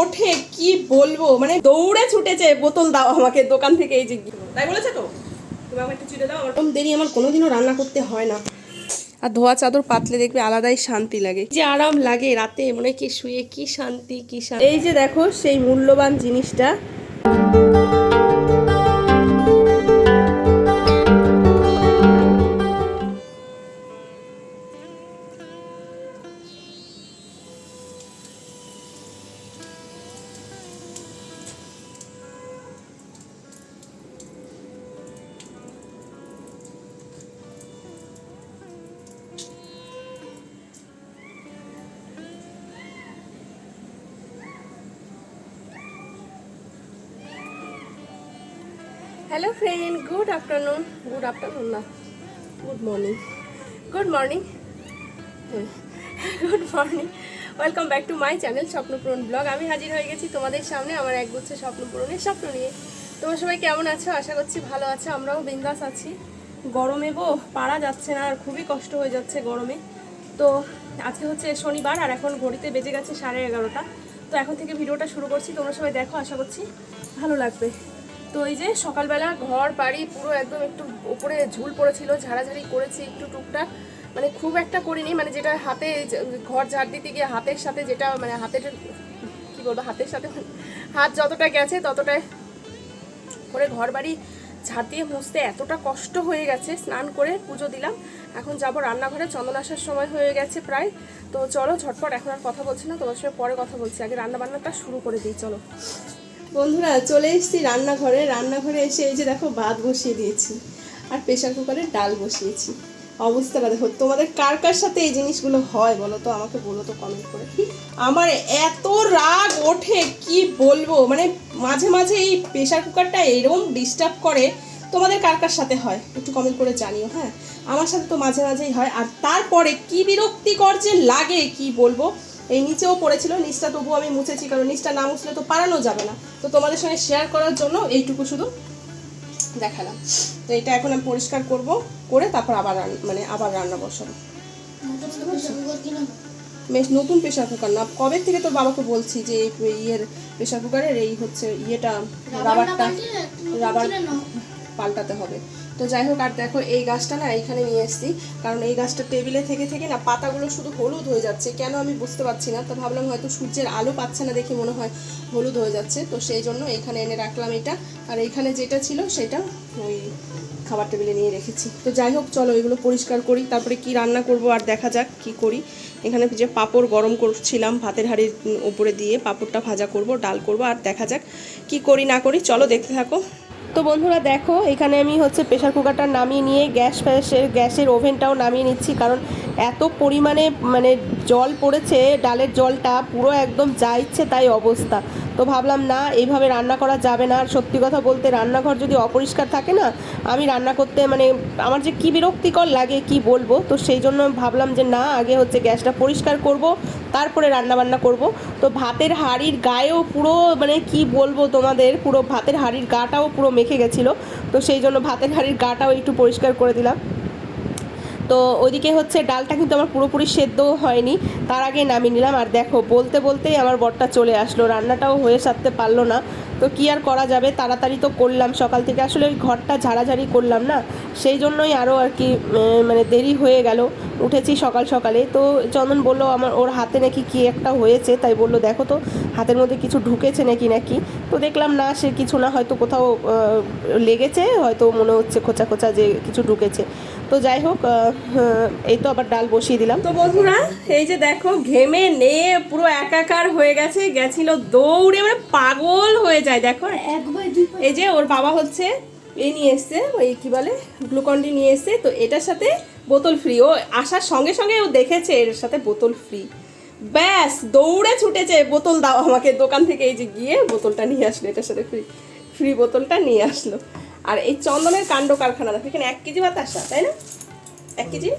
ওঠে কি বলব? মানে দৌড়ে ছুটেছে বোতল দাও আমাকে দোকান থেকে এই যে তাই বলেছে তো? তুমি আমাকে একটু চিড়ে দাও আমার দেরি আমার কোনোদিনও রান্না করতে হয় না। আর ধোয়া চাদর পাতলে দেখবে আলাদাই শান্তি লাগে। যে আরাম লাগে রাতে মনে কি শুয়ে কি শান্তি কি শান্তি। এই যে দেখো সেই মূল্যবান জিনিসটা। Hello friend good afternoon good afternoon না good morning good morning good morning welcome back to my channel Swapnapuran blog আমি হাজির হয়ে গেছি তোমাদের সামনে আমার এক গুচ্ছ স্বপ্নপূরণের স্বপ্ন নিয়ে। তোমরা সবাই কেমন আছো? আশা করছি ভালো আছো। আমরাও বিন্দাস আছি। গরমে গো পারা যাচ্ছে না, আর খুবই কষ্ট হয়ে যাচ্ছে গরমে। তো আজকে হচ্ছে শনিবার, আর এখন ঘড়িতে বেজে গেছে সাড়ে এগারোটা। তো এখন থেকে ভিডিওটা শুরু করছি। তোমরা সবাই দেখো, আশা করছি ভালো লাগবে। তো এই যে সকালবেলা ঘর, বাড়ি পুরো একদম একটু উপরে ঝুল পড়েছিল, ঝাড়াঝাড়ি করেছি একটু টুকটাক। মানে খুব একটা করিনি মানে যেটা হাতে ঘর ঝাড় দিতে গিয়ে হাতের সাথে যেটা মানে হাতের, কি বলব, হাতের সাথে হাত যতটা গেছে ততটাই করে ঘর বাড়ি ঝাড় দিয়ে মুছতে এতটা কষ্ট হয়ে গেছে, স্নান করে পুজো দিলাম। এখন যাব রান্নাঘরে, চন্দন আসার সময় হয়ে গেছে প্রায়। তো চলো ঝটপট, এখন আর কথা বলছি না, তোমার সঙ্গে পরে কথা বলছি। আগে রান্না বান্নাটা শুরু করে দিই, চলো। বন্ধুরা, চলে এসেছি রান্নাঘরে। রান্নাঘরে এসে এই যে দেখো ভাত বসিয়ে দিয়েছি আর প্রেশার কুকারে ডাল বসিয়েছি। অবস্থাটা দেখো তোমাদের কার কার সাথে এই জিনিসগুলো হয় বলো তো? আমাকে বলো তো কমেন্ট করে আমার এত রাগ ওঠে, কি বলব? মানে মাঝে মাঝে এই প্রেশার কুকারটা এরকম ডিস্টার্ব করে। তোমাদের কার কার সাথে হয়? একটু কমেন্ট করে জানিও হ্যাঁ? আমার সাথে তো মাঝে মাঝেই হয়। আর তারপরে কি বিরক্তিকর যে লাগে, কি বলব? এই নিচেও পড়েছিল নিচটা তবুও আমি মুছেছি কারণ নিচটা না মুছলে তো পারানো যাবে না। তো তোমাদের সঙ্গে শেয়ার করার জন্য এইটুকু শুধু দেখালাম। তো এটা এখন আমি পরিষ্কার করব করে তারপর আবার মানে আবার রান্না বসাবো। বেশ নতুন প্রেশার কুকার না। কবে থেকে তোর বাবাকে বলছি যে এই ইয়ের প্রেশার কুকারের এই হচ্ছে ইয়েটা রাবারটা রাবার পাল্টাতে হবে। তো যাই হোক, আর দেখো এই গাছটা না এইখানে নিয়ে এসেছি। কারণ এই গাছটা টেবিলে থেকে থেকে না পাতাগুলো শুধু হলুদ হয়ে যাচ্ছে। কেন আমি বুঝতে পারছি না। তো ভাবলাম হয়তো সূর্যের আলো পাচ্ছে না দেখে মনে হয় হলুদ হয়ে যাচ্ছে। তো সেই জন্য এখানে এনে রাখলাম এটা। আর এইখানে যেটা ছিল সেটা ওই খাবার টেবিলে নিয়ে রেখেছি। তো যাই হোক, চলো এগুলো পরিষ্কার করি। তারপরে কি রান্না করব আর দেখা যাক কি করি। এখানে যে পাঁপড় গরম করছিলাম, ভাতের হাঁড়ির উপরে দিয়ে পাঁপড়টা ভাজা করব, ডাল করব। আর দেখা যাক কি করি না করি। চলো দেখতে থাকো। তো বন্ধুরা দেখো, এখানে আমি হচ্ছে প্রেশার কুকারটা নামিয়ে নিয়ে গ্যাস ফ্যাসের, গ্যাসের ওভেনটাও নামিয়ে নিচ্ছি। কারণ এত পরিমাণে মানে জল পড়েছে, ডালের জলটা পুরো একদম যা ইচ্ছে তাই অবস্থা। তো ভাবলাম, না, এইভাবে রান্না করা যাবে না। আর সত্যি কথা বলতে, রান্নাঘর যদি অপরিষ্কার থাকে না, আমি রান্না করতে মানে আমার যে কী বিরক্তিকর লাগে, কি বলব? তো সেই জন্য ভাবলাম যে, না, আগে হচ্ছে গ্যাসটা পরিষ্কার করব। তারপরে রান্না বান্না করব। তো ভাতের হাঁড়ির গায়েও পুরো মানে কি বলব তোমাদের, পুরো ভাতের হাঁড়ির গাটাও পুরো মেখে গেছিল। তো সেই জন্য ভাতের হাঁড়ির গাটাও একটু পরিষ্কার করে দিলাম। তো ওইদিকে হচ্ছে ডালটা কিন্তু আমার পুরোপুরি সেদ্ধও হয়নি, তার আগে নামিয়ে নিলাম। আর দেখো, বলতে বলতেই আমার বরটা চলে আসলো। রান্নাটাও হয়ে সারতে পারল না। তো কি আর করা যাবে? তাড়াতাড়ি তো করলাম সকাল থেকে। আসলে ওই ঘরটা ঝাড়াঝাড়ি করলাম না। সেই জন্যই আরও আর কি মানে দেরি হয়ে গেল। উঠেছি সকাল সকালে। তো চন্দন বলল, আমার, ওর হাতে নাকি কি একটা হয়েছে? তাই বলল, দেখো তো, হাতের মধ্যে কিছু ঢুকেছে নাকি নাকি? তো দেখলাম, না, সে কিছু না, হয়তো কোথাও লেগেছে। হয়তো মনে হচ্ছে খোঁচা খোঁচা যে কিছু ঢুকেছে। তো যাই হোক আহ, এই তো আবার ডাল বসিয়ে দিলাম। তো বন্ধুরা এই যে দেখো ঘেমে নিয়ে পুরো একাকার হয়ে গেছে গেছিল দৌড়ে মানে পাগল হয়ে যায় দেখো। এই যে ওর বাবা হচ্ছে এ নিয়ে এসছে ওই কি বলে গ্লুকন্ডি নিয়ে এসছে তো এটার সাথে বোতল ফ্রি ও আসার সঙ্গে সঙ্গে ও দেখেছে এর সাথে বোতল ফ্রি ব্যাস দৌড়ে ছুটেছে বোতল দাও আমাকে দোকান থেকে এই যে গিয়ে বোতলটা নিয়ে আসলো এটার সাথে ফ্রি ফ্রি বোতলটা নিয়ে আসলো। আর এই চন্দনের কাণ্ড কারখানা দেখো এখানে এক কেজি বাতাসা তাই না? এক কেজি?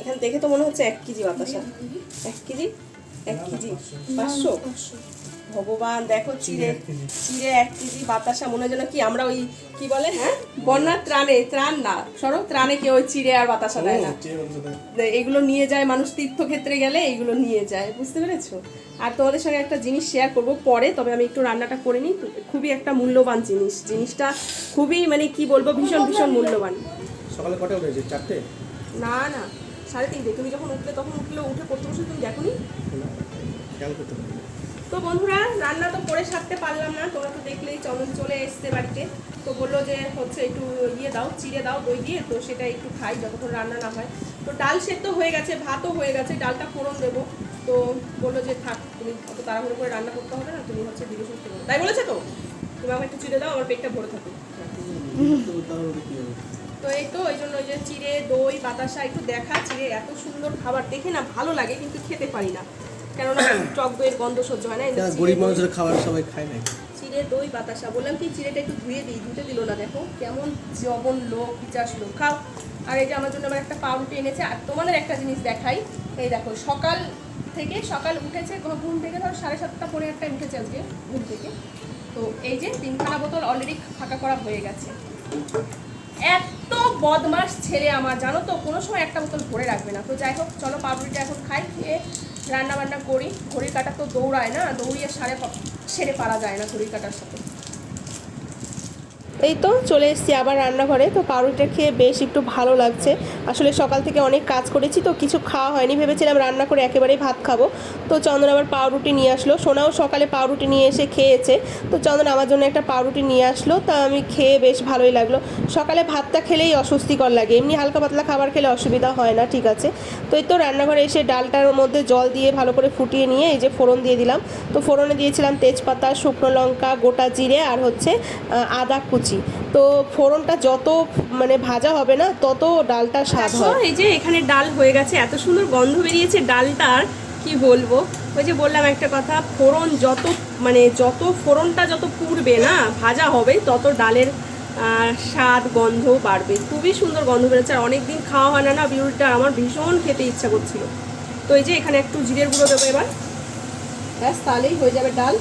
এখানে দেখে তো মনে হচ্ছে এক কেজি বাতাসা এক কেজি? এক কেজি? পাঁচশো? ভগবান দেখো চিড়ে চিড়ে এক কেজি বাতাসা মনে যেন কি আমরা ওই কি বলে হ্যাঁ? বন্যার ত্রাণে ত্রাণ না সরো ত্রাণে কেউ ওই চিড়ে আর বাতাসা দেয় না। এগুলো নিয়ে যায় মানুষ তীর্থক্ষেত্রে গেলে এগুলো নিয়ে যায় বুঝতে পেরেছ? আর তোমাদের সঙ্গে একটা জিনিস শেয়ার করব পরে তবে আমি একটু রান্নাটা করে নিই খুবই একটা মূল্যবান জিনিস। জিনিসটা খুবই মানে কি বলব ভীষণ ভীষণ মূল্যবান। সকালে কটা উঠেছে? চারটে? না না সাড়ে তিনটে। তুমি যখন উঠলে তখন উঠলে উঠে পড়তে বসে তুমি দেখো না, তো বন্ধুরা, রান্না তো করে সারতে পারলাম না, তোমরা তো দেখলেই চন্দন চলে এসছে বাড়িতে। তো বলল যে হচ্ছে একটু ইয়ে দাও, চিড়ে দাও দই দিয়ে, তো সেটা একটু খাই যতক্ষণ রান্না না হয়। তো ডাল সেদ্ধ হয়ে গেছে, ভাতও হয়ে গেছে, ডালটা ফোড়ন দেবো। তো বলল যে থাক, তুমি অত তাড়াহুড়ো করে রান্না করতে হবে না, তুমি হচ্ছে করো তাই বলেছে তো? তুমি আমাকে একটু চিড়ে দাও, আমার পেটটা ভরে থাকুক তো তাহলে কি হবে তো এই তো, ওই জন্য ওই যে চিড়ে, দই, বাতাসা, একটু দেখা, চিড়ে এত সুন্দর খাবার, দেখে না ভালো লাগে, কিন্তু খেতে পারি না। কেননা টক দইয়ের গন্ধ সহ্য হয় না গরিব মানুষের খাবার সবাই খায় না। চিড়ে দই বাতাসা বললাম কি চিড়েটা একটু ধুয়ে দিই ধুতে দিল না দেখো কেমন জবন লোক লোক। খাও। আর এই যে আমার জন্য আবার একটা পাউরুটি এনেছে আর তোমাদের একটা জিনিস দেখাই। এই দেখো সকাল থেকে সকাল উঠেছে ঘুম থেকে ধর সাড়ে সাতটা পরে একটা উঠেছে আজকে ঘুম থেকে। তো এই যে তিনখানা বোতল অলরেডি ফাঁকা করা হয়ে গেছে। এত বদমাস ছেলে আমার জানো তো কোনো সময় একটা বোতল ভরে রাখবে না। তো যাই হোক চলো পাউরুটিটা এখন খাই খেয়ে রান্না বান্না করি, ঘড়ির কাটা তো দৌড়ায় না, দৌড়িয়ে সারে সেরে পারা যায় না ঘড়ির কাটার সাথে। এই তো চলে এসেছি আবার রান্নাঘরে। তো পাউরুটিটা খেয়ে বেশ একটু ভালো লাগছে। আসলে সকাল থেকে অনেক কাজ করেছি, তো কিছু খাওয়া হয়নি। ভেবেছিলাম রান্না করে একেবারেই ভাত খাব। তো চন্দন আবার পাউরুটি নিয়ে আসলো। সোনাও সকালে পাউরুটি নিয়ে এসে খেয়েছে। তো চন্দন আমার জন্য একটা পাউরুটি নিয়ে আসলো। তা আমি খেয়ে বেশ ভালোই লাগল। সকালে ভাতটা খেলেই অস্বস্তিকর লাগে। এমনি হালকা পাতলা খাবার খেলে অসুবিধা হয় না, ঠিক আছে। তো এই তো রান্নাঘরে এসে ডালটার মধ্যে জল দিয়ে ভালো করে ফুটিয়ে নিয়ে এই যে ফোড়ন দিয়ে দিলাম। তো ফোড়নে দিয়েছিলাম তেজপাতা, শুকনো লঙ্কা, গোটা জিরে আর হচ্ছে আদা কুচি। তো ফোড়নটা যত মানে ভাজা হবে না তত ডালটা স্বাদ হয়। এই যে এখানে ডাল হয়ে গেছে এত সুন্দর গন্ধ বেরিয়েছে ডালটার কি বলব? ওই যে বললাম একটা কথা ফোড়ন যত মানে যত ফোড়নটা যত পুড়বে না ভাজা হবে তত ডালের স্বাদ গন্ধ বাড়বে। খুবই সুন্দর গন্ধ বেরোচ্ছে আর অনেকদিন খাওয়া হয় না না বিউলিটা আমার ভীষণ খেতে ইচ্ছা করছিল। তো এই যে এখানে একটু জিরের গুঁড়ো দেবো এবার। ব্যাস তাহলেই হয়ে যাবে ডাল।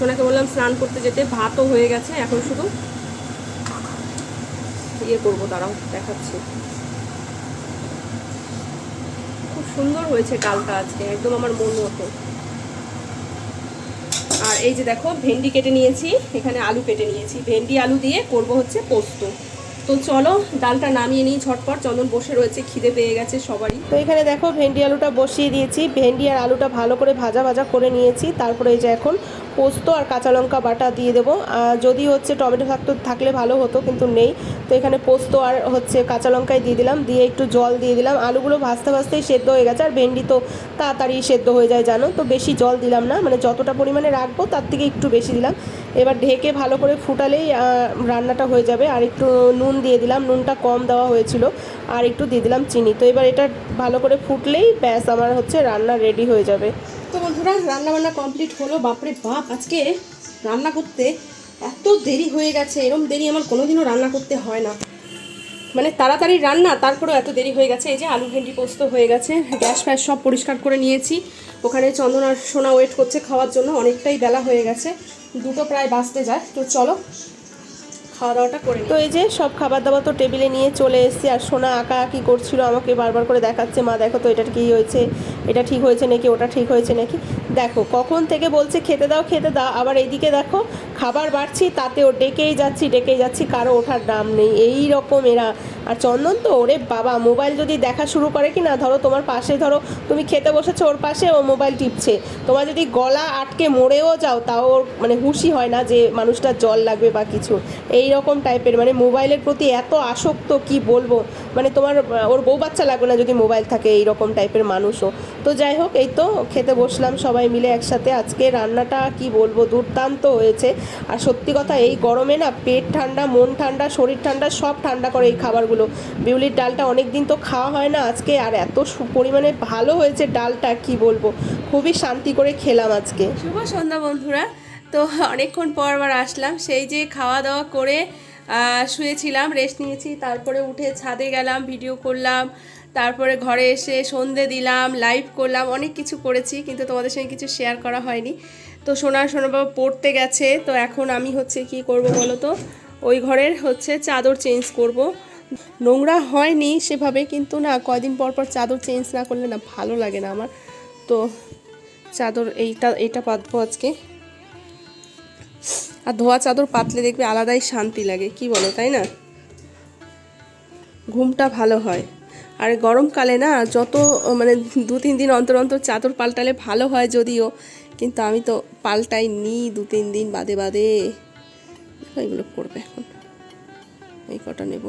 সোনাকে বললাম স্নান করতে যেতে, ভাতও হয়ে গেছে, এখন শুধু ইয়ে করব, দাঁড়াও, দেখাচ্ছি। খুব সুন্দর হয়েছে ডালটা আজকে, একদম আমার মন মতো। আর এই যে দেখো, ভেন্ডি কেটে নিয়েছি, এখানে আলু কেটে নিয়েছি। ভেন্ডি আলু দিয়ে করব হচ্ছে পোস্ত। তো চলো, ডালটা নামিয়ে নিই ঝটপট, চন্দন বসে রয়েছে, খিদে পেয়ে গেছে সবারই। তো এখানে দেখো, ভেন্ডি আলুটা বসিয়ে দিয়েছি। ভেন্ডি আর আলুটা ভালো করে ভাজা ভাজা করে নিয়েছি। তারপরে এই যে এখন পোস্ত আর কাঁচা লঙ্কা বাটা দিয়ে দেবো। যদি হচ্ছে টমেটো থাকতো, থাকলে ভালো হতো, কিন্তু নেই। তো এখানে পোস্ত আর হচ্ছে কাঁচা লঙ্কাই দিয়ে দিলাম। দিয়ে একটু জল দিয়ে দিলাম। আলুগুলো ভাজতে ভাজতেই সেদ্ধ হয়ে গেছে, আর ভেন্ডি তো তাড়াতাড়ি সেদ্ধ হয়ে যায়, জানো? তো বেশি জল দিলাম না। মানে যতটা পরিমাণে রাখব, তার থেকে একটু বেশি দিলাম। এবার ঢেকে ভালো করে ফুটালেই রান্নাটা হয়ে যাবে। আর একটু নুন দিয়ে দিলাম। নুনটা কম দেওয়া হয়েছিল, আর একটু দিয়ে দিলাম চিনি। তো এবার এটা ভালো করে ফুটলেই ব্যাস, আমার হচ্ছে রান্না রেডি হয়ে যাবে। বন্ধুরা রান্না বান্না কমপ্লিট হলো। বাপরে বাপ, আজকে রান্না করতে এত দেরি হয়ে গেছে। এরম দেরি আমার কোনোদিনও রান্না করতে হয় না। মানে তাড়াতাড়ি রান্না, তারপরেও এত দেরি হয়ে গেছে। এই যে আলু ভেন্ডি পোস্ত হয়ে গেছে, গ্যাস ফ্যাস সব পরিষ্কার করে নিয়েছি। ওখানে চন্দন আর সোনা ওয়েট করছে খাওয়ার জন্য, অনেকটাই বেলা হয়ে গেছে। দুটো প্রায় বাঁচতে যায়। তো চলো খাওয়া দাওয়াটা করে তো এই যে সব খাবার দাবার তো টেবিলে নিয়ে চলে এসেছি আর সোনা আঁকা আঁকি করছিল আমাকে বারবার করে দেখাচ্ছে, মা, দেখো তো এটা কি হয়েছে, এটা ঠিক হয়েছে নাকি, ওটা ঠিক হয়েছে নাকি? দেখো, কখন থেকে বলছে, খেতে দাও খেতে দাও। আবার এইদিকে দেখো, খাবার বাড়ছি তাতেও ডেকেই যাচ্ছি ডেকেই যাচ্ছি, কারও ওঠার নাম নেই। এই রকম এরা। আর চন্দন তো, ওরে বাবা, মোবাইল যদি দেখা শুরু করে কি না, ধরো তোমার পাশে, ধরো তুমি খেতে বসেছো ওর পাশে, ও মোবাইল টিপছে। তোমার যদি গলা আটকে মরেও যাও, তাও ওর মানে হুঁশি হয় না যে মানুষটার জল লাগবে বা কিছু। এই রকম টাইপের মানে মোবাইলের প্রতি এত আসক্ত, কি বলব? মানে তোমার ওর বউ বাচ্চা লাগবে না যদি মোবাইল থাকে এই রকম টাইপের মানুষও। তো যাই হোক, এই তো খেতে বসলাম সবাই মিলে একসাথে। আজকে রান্নাটা, কি বলব, দুর্দান্ত হয়েছে। আর সত্যি কথা, এই গরমে না পেট ঠান্ডা, মন ঠান্ডা, শরীর ঠান্ডা, সব ঠান্ডা করে এই খাবারগুলো। বিউলির ডালটা অনেক দিন তো খাওয়া হয় না আজকে, আর এত পরিমাণে ভালো হয়েছে ডালটা, কি বলব? খুবই শান্তি করে খেলাম আজকে। শুভ সন্ধ্যা বন্ধুরা। তো অনেকক্ষণ পর আবার আসলাম। সেই যে খাওয়া দাওয়া করে শুয়েছিলাম রেস্ট নিয়েছি। তারপরে উঠে ছাদে গেলাম ভিডিও করলাম। তারপরে ঘরে এসে সন্ধে দিলাম লাইভ করলাম, অনেক কিছু করেছি, কিন্তু তোমাদের সঙ্গে কিছু শেয়ার করা হয়নি। তো সোনার সোনাবাবু পড়তে গেছে, তো এখন আমি হচ্ছে কি করব বলো তো? ওই ঘরের হচ্ছে চাদর চেঞ্জ করব। নোংরা হয়নি সেভাবে, কিন্তু না, কয়দিন পর পর চাদর চেঞ্জ না করলে না ভালো লাগে না আমার। তো চাদর এইটা এইটা পাতবো আজকে। আর ধোয়া চাদর পাতলে দেখবে আলাদাই শান্তি লাগে, কি বলো, তাই না? ঘুমটা ভালো হয়। আর গরমকালে না, যত মানে দু তিন দিন অন্তর অন্তর চাদর পাল্টালে ভালো হয় যদিও, কিন্তু আমি তো পাল্টাই নি দু তিন দিন বাদে বাদে। এগুলো পড়বে এখন। এই কটা নেব।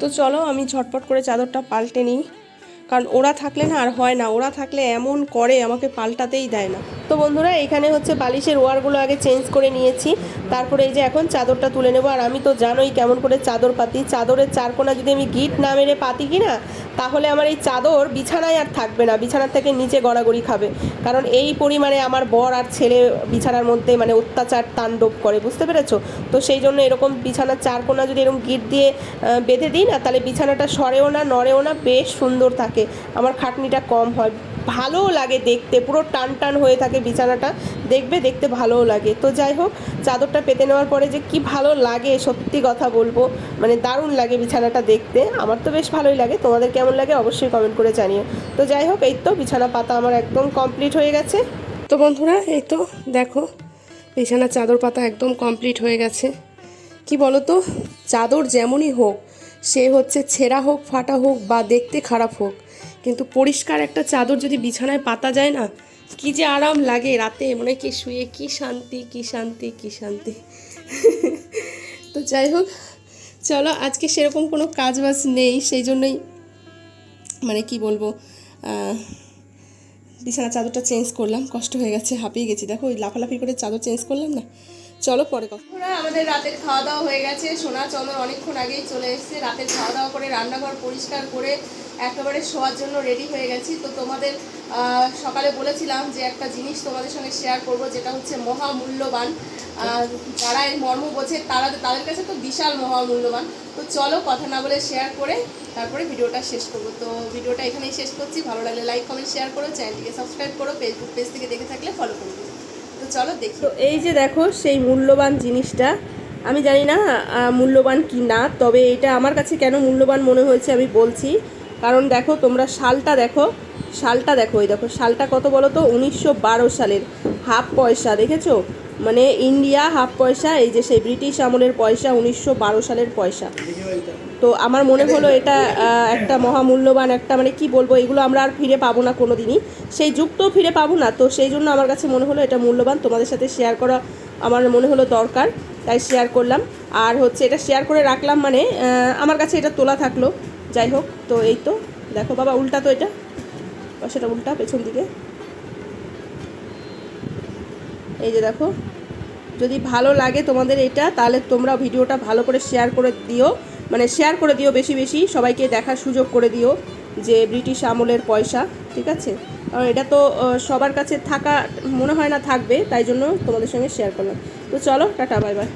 তো চলো আমি ঝটপট করে চাদরটা পাল্টে নিই। কারণ ওরা থাকলে না আর হয় না, ওরা থাকলে এমন করে, আমাকে পাল্টাতেই দেয় না। তো বন্ধুরা, এখানে হচ্ছে বালিশের ওয়ারগুলো আগে চেঞ্জ করে নিয়েছি। তারপরে এই যে এখন চাদরটা তুলে নেব। আর আমি তো জানোই কেমন করে চাদর পাতি। চাদরের চারকোনা যদি আমি গিট না মেরে পাতি কি না তাহলে আমার এই চাদর বিছানায় আর থাকবে না। বিছানার থেকে নিচে গড়াগড়ি খাবে। কারণ এই পরিমাণে আমার বর আর ছেলে বিছানার মধ্যে মানে অত্যাচার, তাণ্ডব করে, বুঝতে পেরেছ? তো সেই জন্য এরকম বিছানার চার কোনা যদি এরকম গিট দিয়ে বেঁধে দিই না, তাহলে বিছানাটা সরেও না, নড়েও না, বেশ সুন্দর থাকে। আমার খাটনিটা কম হয়। ভালোও লাগে দেখতে, পুরো টান টান হয়ে থাকে বিছানাটা। দেখবে দেখতে ভালোও লাগে। তো যাই হোক, চাদরটা পেতে নেওয়ার পরে যে কি ভালো লাগে, সত্যি কথা বলব মানে দারুণ লাগে বিছানাটা দেখতে। আমার তো বেশ ভালোই লাগে। তোমাদের কেমন লাগে অবশ্যই কমেন্ট করে জানিও। তো যাই হোক, এই তো বিছানা পাতা আমার একদম কমপ্লিট হয়ে গেছে। তো বন্ধুরা, এই তো দেখো, বিছানা চাদর পাতা একদম কমপ্লিট হয়ে গেছে। কি বলো তো চাদর যেমনই হোক, সে হচ্ছে ছেঁড়া হোক, ফাটা হোক বা দেখতে খারাপ হোক কিন্তু পরিষ্কার একটা চাদর যদি বিছানায় পাতা যায় না, কি যে আরাম লাগে রাতে। মনে কি শুয়ে, কি শান্তি কি শান্তি কি শান্তি। তো যাই হোক, চলো আজকে সেরকম কোনো কাজ বাজ নেই, সেই জন্যই মানে কি বলব বিছানা চাদরটা চেঞ্জ করলাম। কষ্ট হয়ে গেছে, হাঁপিয়ে গেছি। দেখো, ওই লাফালাফি করে চাদর চেঞ্জ করলাম না? চলো পরে কথা। আমাদের রাতের খাওয়া দাওয়া হয়ে গেছে। সোনা, চন্দন অনেকক্ষণ আগেই চলে এসেছে। রাতের খাওয়া দাওয়া করে রান্নাঘর পরিষ্কার করে একেবারে শোয়ার জন্য রেডি হয়ে গেছি। তো তোমাদের সকালে বলেছিলাম যে একটা জিনিস তোমাদের সঙ্গে শেয়ার করব, যেটা হচ্ছে মহামূল্যবান। যারা এর মর্ম বোঝে, তারা তাদের কাছে তো বিশাল মহামূল্যবান। তো চলো কথা না বলে শেয়ার করে তারপরে ভিডিওটা শেষ করব। তো ভিডিওটা এখানেই শেষ করছি। ভালো লাগলে লাইক কমেন্ট শেয়ার করো। চ্যানেলটিকে সাবস্ক্রাইব করো। ফেসবুক পেজ থেকে দেখে থাকলে ফলো করে দিও তো চলো দেখি। তো এই যে দেখো, সেই মূল্যবান জিনিসটা। আমি জানি না মূল্যবান কি না, তবে এটা আমার কাছে কেন মূল্যবান মনে হয়েছে আমি বলছি। কারণ দেখো, তোমরা শালটা দেখো শালটা দেখো ওই দেখো, শালটা কত বলো তো উনিশশো বারো সালের, হাফ পয়সা, দেখেছ? মানে ইন্ডিয়া হাফ পয়সা, এই যে সেই ব্রিটিশ আমলের পয়সা, উনিশশো বারো সালের পয়সা। তো আমার মনে হলো এটা একটা মহামূল্যবান একটা মানে কি বলব, এগুলো আমরা আর ফিরে পাবো না কোনো দিনই সেই যুগটাও ফিরে পাবো না, তো সেই জন্য আমার কাছে মনে হলো এটা মূল্যবান। তোমাদের সাথে শেয়ার করা আমার মনে হলো দরকার, তাই শেয়ার করলাম। আর হচ্ছে এটা শেয়ার করে রাখলাম মানে আমার কাছে এটা তোলা থাকল। যাই হোক, তো এই তো, দেখো বাবা, উল্টা তো এটা। সেটা উল্টা, পেছন দিকে। এই যে দেখো যদি ভালো লাগে তোমাদের এটা, তাহলে তোমরা ভিডিওটা ভালো করে শেয়ার করে দিও। মানে শেয়ার করে দিও বেশি বেশি, সবাইকে দেখার সুযোগ করে দিও যে ব্রিটিশ আমলের পয়সা, ঠিক আছে? কারণ এটা তো সবার কাছে থাকা, মনে হয় না থাকবে, তাই জন্য তোমাদের সঙ্গে শেয়ার করলাম। তো চলো, টাটা বাই বাই